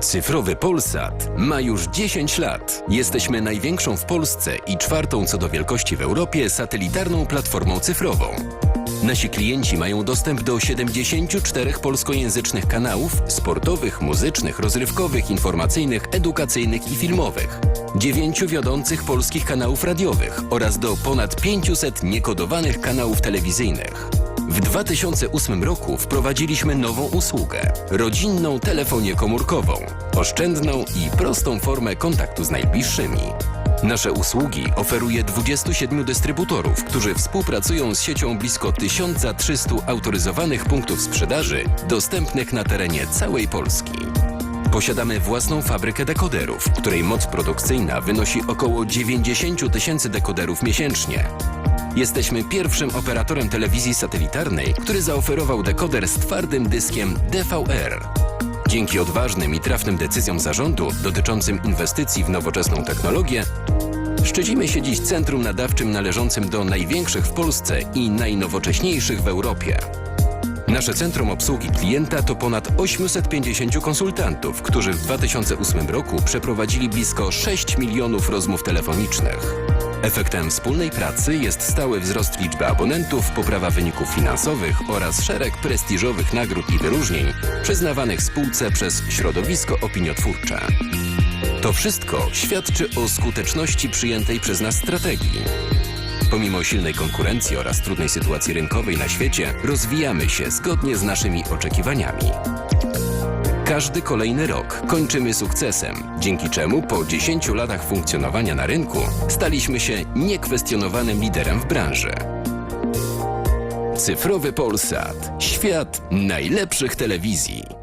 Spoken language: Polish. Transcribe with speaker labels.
Speaker 1: Cyfrowy Polsat ma już 10 lat. Jesteśmy największą w Polsce i czwartą co do wielkości w Europie satelitarną platformą cyfrową. Nasi klienci mają dostęp do 74 polskojęzycznych kanałów sportowych, muzycznych, rozrywkowych, informacyjnych, edukacyjnych i filmowych, dziewięciu wiodących polskich kanałów radiowych oraz do ponad 500 niekodowanych kanałów telewizyjnych. W 2008 roku wprowadziliśmy nową usługę rodzinną telefonię komórkową, oszczędną i prostą formę kontaktu z najbliższymi. Nasze usługi oferuje 27 dystrybutorów, którzy współpracują z siecią blisko 1300 autoryzowanych punktów sprzedaży dostępnych na terenie całej Polski. Posiadamy własną fabrykę dekoderów, której moc produkcyjna wynosi około 90 tysięcy dekoderów miesięcznie. Jesteśmy pierwszym operatorem telewizji satelitarnej, który zaoferował dekoder z twardym dyskiem DVR. Dzięki odważnym i trafnym decyzjom zarządu dotyczącym inwestycji w nowoczesną technologię, szczycimy się dziś centrum nadawczym należącym do największych w Polsce i najnowocześniejszych w Europie. Nasze centrum obsługi klienta to ponad 850 konsultantów, którzy w 2008 roku przeprowadzili blisko 6 milionów rozmów telefonicznych. Efektem wspólnej pracy jest stały wzrost liczby abonentów, poprawa wyników finansowych oraz szereg prestiżowych nagród i wyróżnień przyznawanych spółce przez środowisko opiniotwórcze. To wszystko świadczy o skuteczności przyjętej przez nas strategii. Pomimo silnej konkurencji oraz trudnej sytuacji rynkowej na świecie, rozwijamy się zgodnie z naszymi oczekiwaniami. Każdy kolejny rok kończymy sukcesem, dzięki czemu po 10 latach funkcjonowania na rynku staliśmy się niekwestionowanym liderem w branży. Cyfrowy Polsat. Świat najlepszych telewizji.